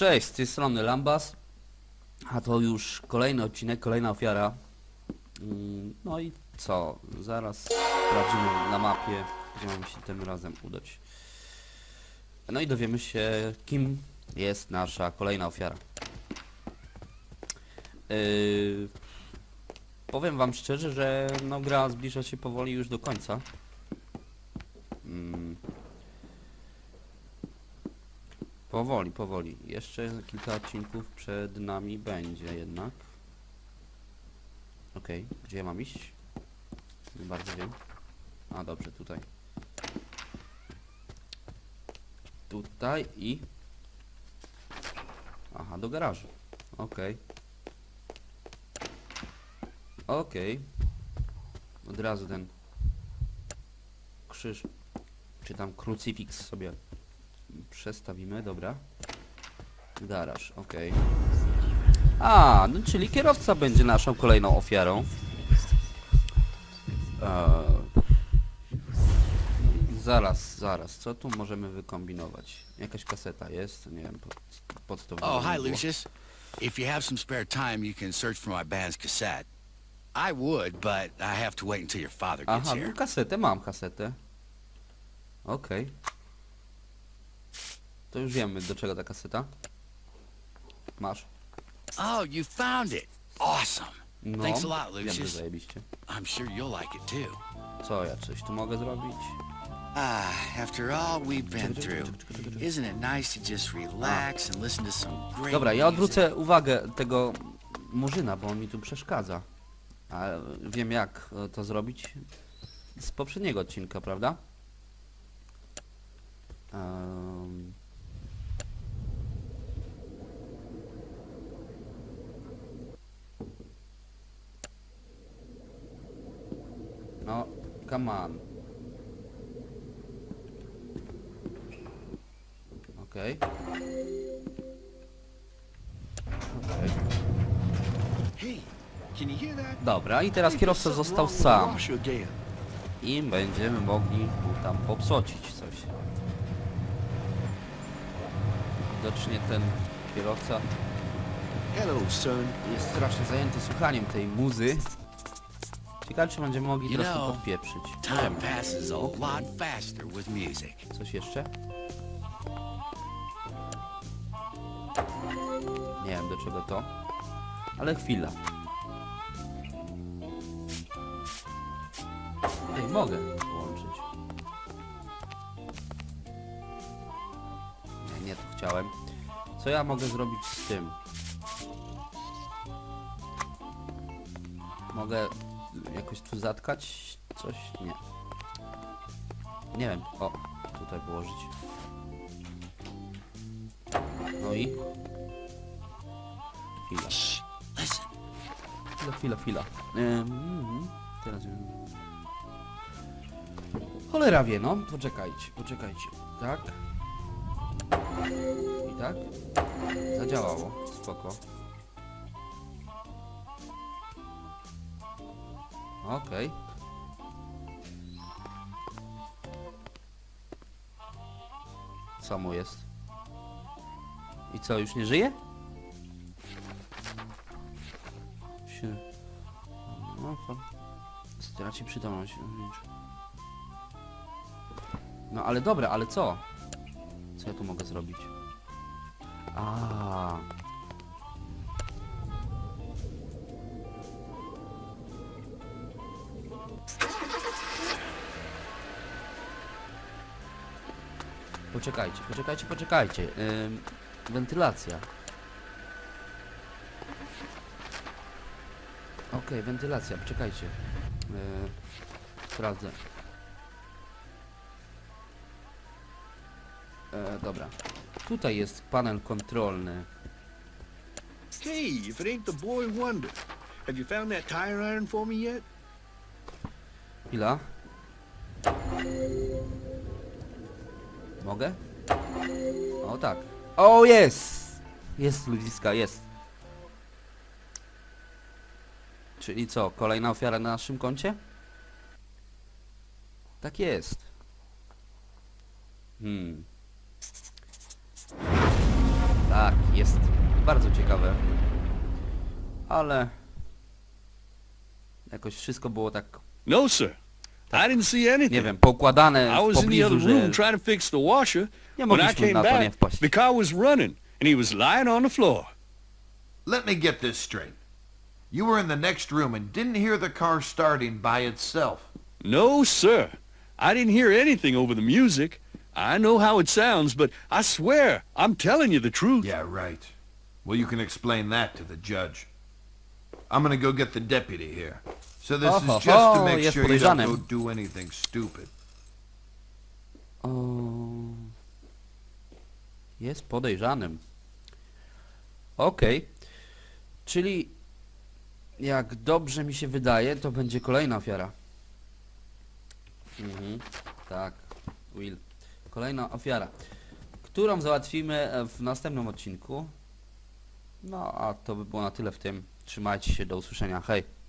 Cześć, z tej strony Lambas. A to już kolejny odcinek, kolejna ofiara. Mm, No i co? Zaraz sprawdzimy na mapie, gdzie mamy się tym razem udać. No i dowiemy się, kim jest nasza kolejna ofiara. Yy, powiem wam szczerze, że no gra zbliża się powoli już do końca. Mm, Powoli, powoli. Jeszcze kilka odcinków przed nami będzie jednak. Okej, gdzie ja mam iść? Nie bardzo wiem. A dobrze, tutaj. Tutaj i... Aha, do garażu. Okej. Okej. Od razu ten krzyż, czy tam krucyfiks sobie przestawimy, dobra. Garaż, okej. A, no czyli kierowca będzie naszą kolejną ofiarą. Eee, zaraz, zaraz, co tu możemy wykombinować? Jakaś kaseta jest? Nie wiem, pod, pod to Oh, hi. Lucius. If you have some spare time, you can search for my band's cassette. I would, but I have to wait until your father gets Aha, here. no kasetę, mam kasetę. Okej. To już wiemy, do czego ta kaseta. Masz. Oh, you found it. Awesome. No, Thanks a lot, wiem, że Lucius. zajebiście. I'm sure you'll like it too. Co, ja coś tu mogę zrobić? Ah, after all we've been through, isn't it nice to just relax and listen to some great Dobra, ja music? odwrócę uwagę tego murzyna, bo on mi tu przeszkadza. A wiem jak e, to zrobić z poprzedniego odcinka, prawda? Em. No, come on. Okej. That? Dobra, i teraz kierowca został sam. I będziemy mogli mu tam popsocić coś. Widocznie ten kierowca jest strasznie zajęty słuchaniem tej muzy. Ciekawe, czy będziemy mogli You troszkę know, podpieprzyć. Nie Time wiem. passes a lot faster with music. Coś jeszcze? Nie wiem do czego to. Ale chwila. Ej, mogę połączyć. Nie, nie to chciałem. Co ja mogę zrobić z tym? Mogę jakoś tu zatkać coś? Nie. Nie wiem. O, tutaj położyć. No i? Chwila. Listen. Chwila, chwila, chwila. Mhm, teraz wiem. Cholera wie, no. Poczekajcie, poczekajcie. Tak. I tak. Zadziałało. Spoko. Okej. Samo jest. I co, już nie żyje? Się... No. Straci przytomność. no. No ale dobra, ale co? Co ja tu mogę zrobić? A. Poczekajcie, poczekajcie, poczekajcie. Ym, wentylacja. Okej, wentylacja, poczekajcie. Yy, sprawdzę. E, dobra. Tutaj jest panel kontrolny. Hey, if it ain't the boy wonder. Have you found that tire iron for me yet? Chwila. Mogę? O tak. O jest! Jest ludziska, jest. Czyli co, kolejna ofiara na naszym koncie? Tak jest. Hmm. Tak. jest bardzo ciekawe. Ale jakoś wszystko było tak, No, sir. I didn't see anything. nie wiem, poukładane I w was in the other room że trying to fix the washer. nie When I mogliśmy came na to nie back, wpaść. the car was running, and he was lying on the floor. Let me get this straight. You were in the next room and didn't hear the car starting by itself. No, sir. I didn't hear anything over the music. I know how it sounds, but I swear, I'm telling you the truth. Yeah, right. Well, you can explain that to the judge. I'm gonna go get the deputy here. So this Oho, is just to make jest sure you don't podejrzanym. go do anything stupid. O... Jest podejrzanym. Okej. Czyli jak dobrze mi się wydaje, to będzie kolejna ofiara. Mhm. Tak, Will. Kolejna ofiara, którą załatwimy w następnym odcinku. No, a to by było na tyle w tym. Trzymajcie się, do usłyszenia. Hej.